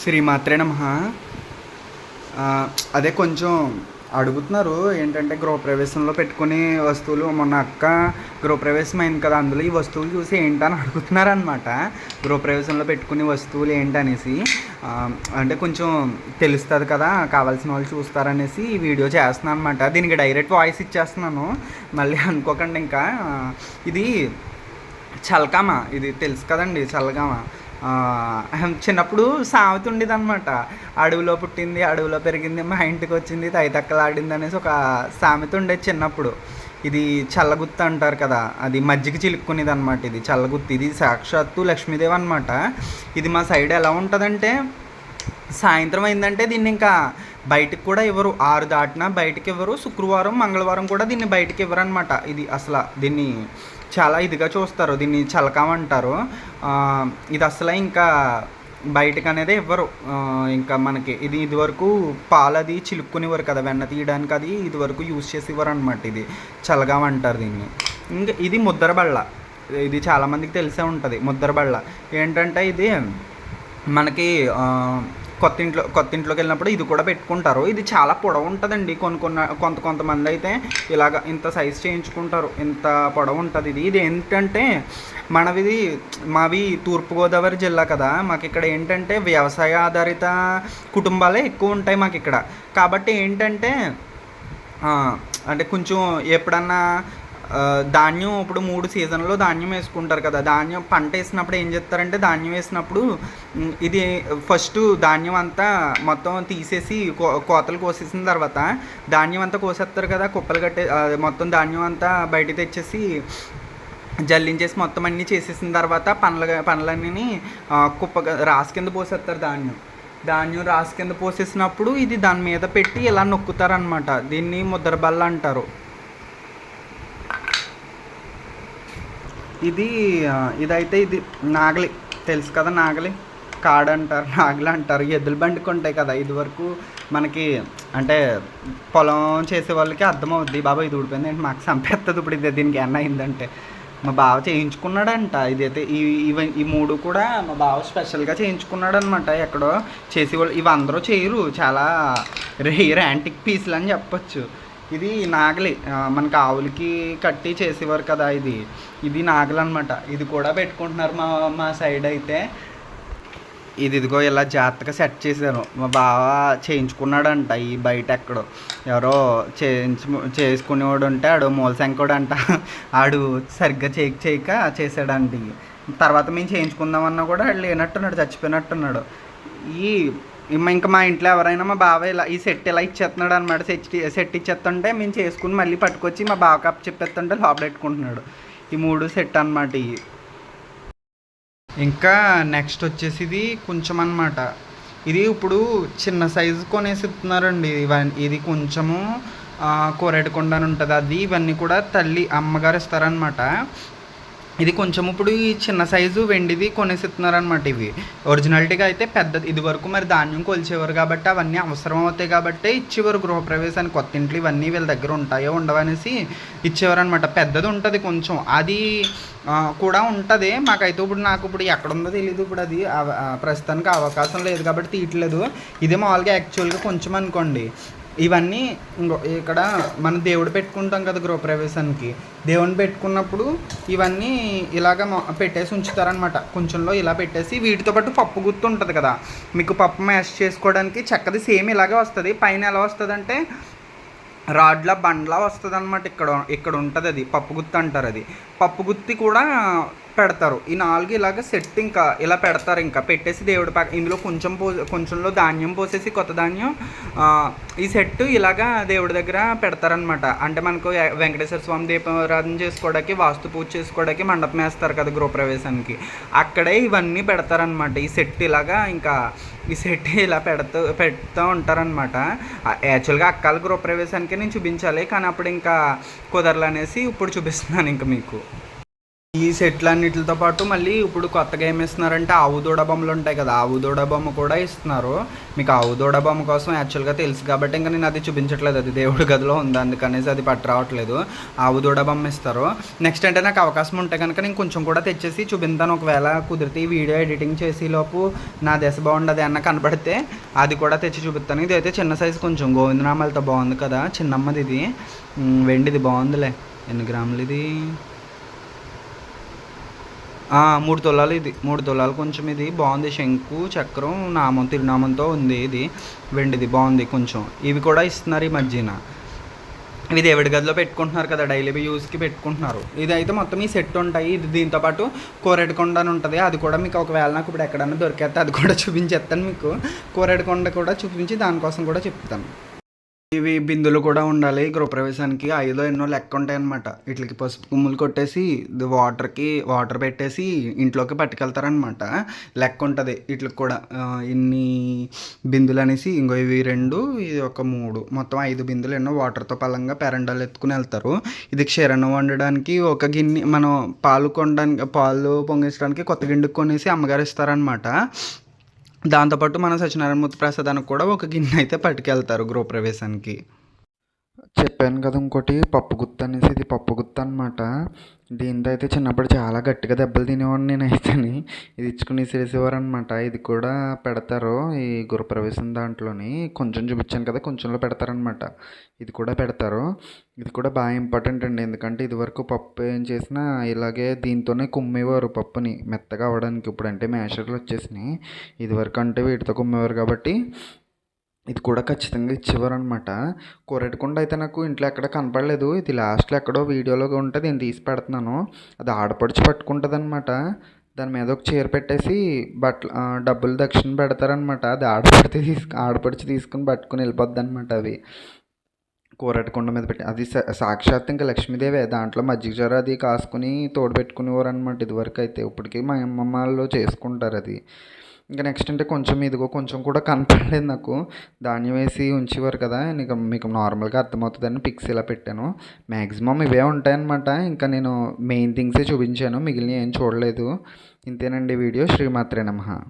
శ్రీమాత్రే నమ. అదే కొంచెం అడుగుతున్నారు ఏంటంటే గృహప్రవేశంలో పెట్టుకునే వస్తువులు మొన్న అక్క గృహప్రవేశం అయింది కదా అందులో ఈ వస్తువులు చూసి ఏంటని అడుగుతున్నారు అనమాట గృహప్రవేశంలో పెట్టుకునే వస్తువులు ఏంటనేసి అంటే కొంచెం తెలుస్తుంది కదా కావాల్సిన వాళ్ళు చూస్తారనేసి ఈ వీడియో చేస్తున్నాను అనమాట దీనికి డైరెక్ట్ వాయిస్ ఇచ్చేస్తున్నాను. మళ్ళీ అనుకోకండి ఇంకా. ఇది చల్కామ ఇది తెలుసు కదండి చల్కామ. చిన్నప్పుడు సామెత ఉండేది అనమాట అడవిలో పుట్టింది అడవిలో పెరిగింది మా ఇంటికి వచ్చింది తైతక్కలాడింది అనేసి ఒక సామెత ఉండేది చిన్నప్పుడు. ఇది చల్లగుత్త అంటారు కదా అది మజ్జిగ చిలుక్కునేది అనమాట ఇది చల్లగుత్తి. ఇది సాక్షాత్తు లక్ష్మీదేవి అనమాట ఇది మా సైడ్ ఎలా ఉంటుందంటే సాయంత్రం అయిందంటే దీన్ని ఇంకా బయటికి కూడా ఇవ్వరు ఆరు దాటినా బయటకు ఇవ్వరు శుక్రవారం మంగళవారం కూడా దీన్ని బయటకు ఇవ్వరు అనమాట ఇది అసలు దీన్ని చాలా ఇదిగా చూస్తారు దీన్ని చలకం అంటారు ఇది అసలు ఇంకా బయటకు అనేది ఇవ్వరు ఇంకా మనకి ఇది ఇదివరకు పాలు అది చిలుక్కునేవారు కదా వెన్న తీయడానికి అది ఇదివరకు యూజ్ చేసేవారు అనమాట ఇది. చలగా అంటారు దీన్ని. ఇంకా ఇది ముద్దర బళ్ళ ఇది చాలామందికి తెలిసే ఉంటుంది ముద్దరబళ్ళ. ఏంటంటే ఇది మనకి కొత్త ఇంట్లో కొత్త ఇంట్లోకి వెళ్ళినప్పుడు ఇది కూడా పెట్టుకుంటారు. ఇది చాలా పొడవు ఉంటుందండి. కొన్ని కొన్ని కొంత కొంతమంది అయితే ఇలాగ ఇంత సైజ్ చేయించుకుంటారు. ఇంత పొడవు ఉంటుంది ఇది. ఇది ఏంటంటే మనవిది మావి తూర్పుగోదావరి జిల్లా కదా. మాకు ఇక్కడ ఏంటంటే వ్యవసాయ ఆధారిత కుటుంబాలే ఎక్కువ ఉంటాయి మాకు ఇక్కడ కాబట్టి ఏంటంటే అంటే కొంచెం ఎప్పుడన్నా ధాన్యం ఇప్పుడు మూడు సీజన్లో ధాన్యం వేసుకుంటారు కదా. ధాన్యం పంట వేసినప్పుడు ఏం చేస్తారంటే ధాన్యం వేసినప్పుడు ఇది ఫస్ట్ ధాన్యం అంతా మొత్తం తీసేసి కో కోతలు కోసేసిన తర్వాత ధాన్యం అంతా కోసేస్తారు కదా. కుప్పలు కట్టే మొత్తం ధాన్యం అంతా బయట తెచ్చేసి జల్లించేసి మొత్తం అన్నీ చేసేసిన తర్వాత పనులు పనులన్నీ కుప్ప రాసి కింద పోసేస్తారు ధాన్యం. ధాన్యం రాసి కింద పోసేసినప్పుడు ఇది దాని మీద పెట్టి ఇలా నొక్కుతారనమాట దీన్ని ముద్ర బల్ల అంటారు. ఇది ఇదైతే ఇది నాగలి. తెలుసు కదా నాగలి? కాడ అంటారు నాగలి అంటారు. ఎద్దుల బండికి ఉంటాయి కదా. ఇది వరకు మనకి అంటే పొలం చేసే వాళ్ళకి అర్థమవుద్ది. బాబా ఇది ఊడిపోయింది. అంటే మాకు చంపేస్తుంది ఇప్పుడు ఇది? దీనికి ఎన్న అయిందంటే. మా బావ చేయించుకున్నాడంట. ఇదైతే ఈ ఇవ ఈ మూడు కూడా మా బావ స్పెషల్గా చేయించుకున్నాడు అనమాట ఎక్కడో చేసేవాళ్ళు ఇవి అందరూ చేయరు. చాలా రేర్ యాంటిక్ పీసులు అని చెప్పొచ్చు. ఇది నాగలి. మనకి ఆవులకి కట్టి చేసేవారు కదా ఇది. ఇది నాగలి అనమాట ఇది కూడా పెట్టుకుంటున్నారు మా మా సైడ్ అయితే. ఇది ఇదిగో ఇలా జాగ్రత్తగా సెట్ చేశాను మా బావ చేయించుకున్నాడంట ఈ బయట ఎక్కడో. ఎవరో చేయించు చేసుకునేవాడు ఉంటే ఆడు మూల అంట ఆడు సరిగ్గా చేయక చేయక చేశాడంట. తర్వాత మేము చేయించుకుందామన్నా కూడా ఆడు లేనట్టున్నాడు చచ్చిపోయినట్టున్నాడు. ఈ ఇంకా మా ఇంట్లో ఎవరైనా మా బావ ఇలా ఈ సెట్ ఇలా ఇచ్చేస్తున్నాడు అనమాట సెట్ సెట్ ఇచ్చేస్తుంటే మేము చేసుకుని మళ్ళీ పట్టుకొచ్చి మా బావ కప్ చెప్పేస్తుంటే లోపల పెట్టుకుంటున్నాడు. ఈ మూడు సెట్ అనమాట ఇవి. ఇంకా నెక్స్ట్ వచ్చేసి ఇది కొంచెం అనమాట ఇది ఇప్పుడు చిన్న సైజు కొనేసి ఇస్తున్నారండి ఇవన్నీ ఇది కొంచెము ఆ, అని ఉంటుంది. అది ఇవన్నీ కూడా తల్లి అమ్మగారు ఇస్తారనమాట ఇది కొంచెం ఇప్పుడు ఈ చిన్న సైజు వెండిది కొనేసిస్తున్నారనమాట ఇవి. ఒరిజినాలిటీగా అయితే పెద్దది ఇది వరకు మరి ధాన్యం కొలిచేవారు కాబట్టి అవన్నీ అవసరం అవుతాయి కాబట్టి ఇచ్చేవారు గృహప్రవేశానికి. కొత్త ఇంట్లో ఇవన్నీ వీళ్ళ దగ్గర ఉంటాయో ఉండవనేసి ఇచ్చేవారు అనమాట పెద్దది ఉంటుంది కొంచెం. అది కూడా ఉంటుంది. మాకైతే ఇప్పుడు నాకు ఇప్పుడు ఎక్కడ ఉందో తెలియదు ఇప్పుడు అది. అవ- ప్రస్తుతానికి అవకాశం లేదు కాబట్టి తీయట్లేదు. ఇదే మామూలుగా యాక్చువల్గా కొంచెం అనుకోండి. ఇవన్నీ ఇంకో ఇక్కడ మన దేవుడు పెట్టుకుంటాం కదా గృహప్రవేశానికి. దేవుని పెట్టుకున్నప్పుడు ఇవన్నీ ఇలాగ మొ- పెట్టేసి ఉంచుతారనమాట కొంచెంలో ఇలా పెట్టేసి వీటితో పాటు పప్పు గుర్తు ఉంటుంది కదా. మీకు పప్పు మ్యాష్ చేసుకోవడానికి చక్కది సేమ్ ఇలాగే వస్తుంది. పైన ఎలా వస్తుంది అంటే రాడ్ల బండ్లా వస్తుంది అనమాట ఇక్కడ ఇక్కడ ఉంటుంది అది. పప్పు గుత్తి అంటారు అది. పప్పు గుత్తి కూడా పెడతారు. ఈ నాలుగు ఇలాగ సెట్ ఇంకా ఇలా పెడతారు ఇంకా. పెట్టేసి దేవుడి పక్క ఇందులో కొంచెం పో కొంచెంలో ధాన్యం పోసేసి కొత్త ధాన్యం ఈ సెట్ ఇలాగా దేవుడి దగ్గర పెడతారనమాట అంటే మనకు వెంకటేశ్వర స్వామి దీపారాధన చేసుకోవడానికి వాస్తు పూజ చేసుకోవడానికి మండపం వేస్తారు కదా గృహప్రవేశానికి. అక్కడే ఇవన్నీ పెడతారనమాట ఈ సెట్ ఇలాగా ఇంకా ఈ సెట్ ఇలా పెడుతూ పెడుతూ ఉంటారనమాట యాక్చువల్గా అక్కల గృహప్రవేశానికి నేను చూపించాలి. కానీ అప్పుడు ఇంకా కుదరలనేసి ఇప్పుడు చూపిస్తున్నాను ఇంకా మీకు. ఈ సెట్లు అన్నిటితో పాటు మళ్ళీ ఇప్పుడు కొత్తగా ఏమి ఇస్తున్నారంటే ఆవు దూడ బొమ్మలు ఉంటాయి కదా ఆవు దూడ బొమ్మ కూడా ఇస్తున్నారు. మీకు ఆవు దూడ బొమ్మ కోసం యాక్చువల్గా తెలుసు కాబట్టి ఇంకా నేను అది చూపించట్లేదు అది దేవుడి గదిలో ఉంది అందుకనేసి అది పట్టు రావట్లేదు. ఆవు దూడ బొమ్మ ఇస్తారు. నెక్స్ట్ అంటే నాకు అవకాశం ఉంటే కనుక నేను కొంచెం కూడా తెచ్చేసి చూపించాను ఒకవేళ కుదిరితే వీడియో ఎడిటింగ్ చేసి లోపు నా దశ బాగుండదు అన్న కనపడితే అది కూడా తెచ్చి చూపిస్తాను. ఇది అయితే చిన్న సైజు కొంచెం గోవిందనామాలతో బాగుంది కదా చిన్నమ్మది ఇది వెండిది బాగుందిలే. ఎన్ని గ్రాములు ఇది? మూడు తులాలు ఇది. మూడు తులాలు కొంచెం ఇది బాగుంది. శంకు చక్రం నామం తిరునామంతో ఉంది ఇది. వెండిది బాగుంది కొంచెం. ఇవి కూడా ఇస్తున్నారు ఈ మధ్యన. ఇవి దేవుడి గదిలో పెట్టుకుంటున్నారు కదా. డైలీ యూస్కి పెట్టుకుంటున్నారు. ఇది అయితే మొత్తం ఈ సెట్ ఉంటాయి. ఇది దీంతో పాటు కోరెడకొండ అని ఉంటుంది. అది కూడా మీకు ఒకవేళ నాకు ఇప్పుడు ఎక్కడన్నా దొరికేస్తే అది కూడా చూపించేస్తాను మీకు. కోరెడకొండ కూడా చూపించి దానికోసం కూడా చెప్తాను. ఇవి బిందులు కూడా ఉండాలి. గృహప్రవేశానికి ఐదో ఎన్నో లెక్క ఉంటాయి అనమాట వీటికి పసుపు కుమ్ములు కొట్టేసి వాటర్కి వాటర్ పెట్టేసి ఇంట్లోకి పట్టుకెళ్తారనమాట లెక్క ఉంటుంది వీటికి కూడా. ఇన్ని బిందులు అనేసి ఇంకో ఇవి రెండు ఇది ఒక మూడు. మొత్తం ఐదు బిందులు ఎన్నో వాటర్తో పలంగా పెరండాలు ఎత్తుకుని వెళ్తారు. ఇది క్షీరణ వండడానికి ఒక గిన్నె మనం పాలు కొనడానికి పాలు పొంగించడానికి కొత్త గిన్నె కొనేసి అమ్మగారు ఇస్తారనమాట దాంతోపాటు మన సత్యనారాయణ మూర్తి ప్రసాదానికి కూడా ఒక గిన్నె అయితే పట్టుకెళ్తారు గృహప్రవేశానికి. చెప్పాను కదా ఇంకోటి పప్పు గుత్త అనేసి ఇది పప్పు గుత్త అనమాట దీంతో అయితే చిన్నప్పుడు చాలా గట్టిగా దెబ్బలు తినేవాడిని నేనైతేని. ఇది ఇచ్చుకుని విసిరేసేవారు అనమాట ఇది కూడా పెడతారు ఈ గృహప్రవేశం దాంట్లోని. కొంచెం చూపించాను కదా కొంచెంలో పెడతారనమాట ఇది కూడా పెడతారు. ఇది కూడా బాగా ఇంపార్టెంట్ అండి. ఎందుకంటే ఇదివరకు పప్పు ఏం చేసినా ఇలాగే దీంతోనే కుమ్మేవారు పప్పుని. మెత్తగా అవ్వడానికి ఇప్పుడు అంటే మ్యాషర్లు వచ్చేసినాయి. ఇదివరకు అంటే వీటితో కుమ్మేవారు కాబట్టి ఇది కూడా ఖచ్చితంగా ఇచ్చేవారు అనమాట కోరెటకొండ అయితే నాకు ఇంట్లో ఎక్కడ కనపడలేదు. ఇది లాస్ట్లో ఎక్కడో వీడియోలో ఉంటే నేను తీసి పెడుతున్నాను. అది ఆడపడిచి పట్టుకుంటుంది అనమాట దాని మీద ఒక చీర పెట్టేసి బట్టలు డబ్బులు దక్షిణ పెడతారనమాట అది ఆడపడితే తీసుకు ఆడపడిచి తీసుకుని పట్టుకుని వెళ్ళిపోద్ది అనమాట అవి. కూరటకొండ మీద పెట్టి అది సా- సాక్షాత్ ఇంకా లక్ష్మీదేవే. దాంట్లో మజ్జిగ జ్వర అది కాసుకుని తోడు పెట్టుకునేవారు అనమాట ఇదివరకు అయితే ఇప్పటికీ మా అమ్మమ్మ వాళ్ళు చేసుకుంటారు అది. ఇంకా నెక్స్ట్ అంటే కొంచెం ఇదిగో కొంచెం కూడా కనపడలేదు నాకు. ధాన్యం వేసి ఉంచేవారు కదా నీకు మీకు నార్మల్గా అర్థమవుతుందని పిక్స్ ఇలా పెట్టాను. మ్యాక్సిమం ఇవే ఉంటాయన్నమాట. ఇంకా నేను మెయిన్ థింగ్సే చూపించాను మిగిలిన ఏం చూడలేదు. ఇంతేనండి వీడియో. శ్రీమాత్రే నమ.